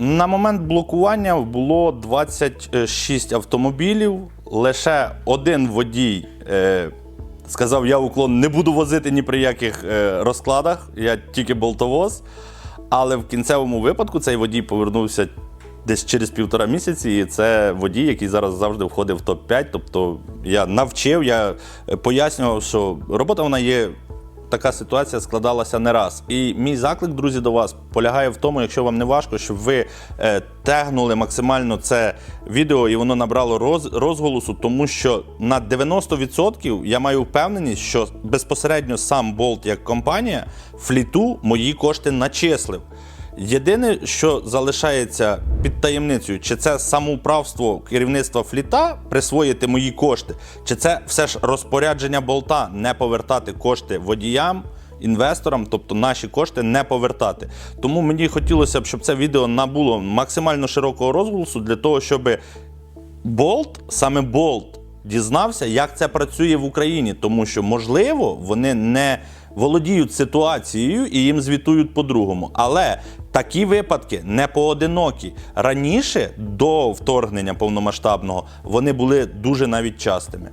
На момент блокування було 26 автомобілів. Лише один водій е, сказав: я уклон не буду возити ні при яких е, розкладах, я тільки болтовоз. Але в кінцевому випадку цей водій повернувся десь через півтора місяці. І це водій, який зараз завжди входить в топ-5. Тобто я навчив, я е, пояснював, що робота вона є така ситуація складалася не раз. І мій заклик, друзі, до вас полягає в тому, якщо вам не важко, щоб ви е, тегнули максимально це відео і воно набрало роз, розголосу, тому що на 90% я маю впевненість, що безпосередньо сам Болт як компанія фліту мої кошти начислив. Єдине, що залишається під таємницею, чи це самоуправство керівництва фліта присвоїти мої кошти, чи це все ж розпорядження болта не повертати кошти водіям, інвесторам, тобто наші кошти не повертати. Тому мені хотілося б, щоб це відео набуло максимально широкого розголосу для того, щоб Болт, саме Болт, дізнався, як це працює в Україні, тому що, можливо, вони не володіють ситуацією і їм звітують по-другому. Але такі випадки не поодинокі. Раніше, до вторгнення повномасштабного, вони були дуже навіть частими.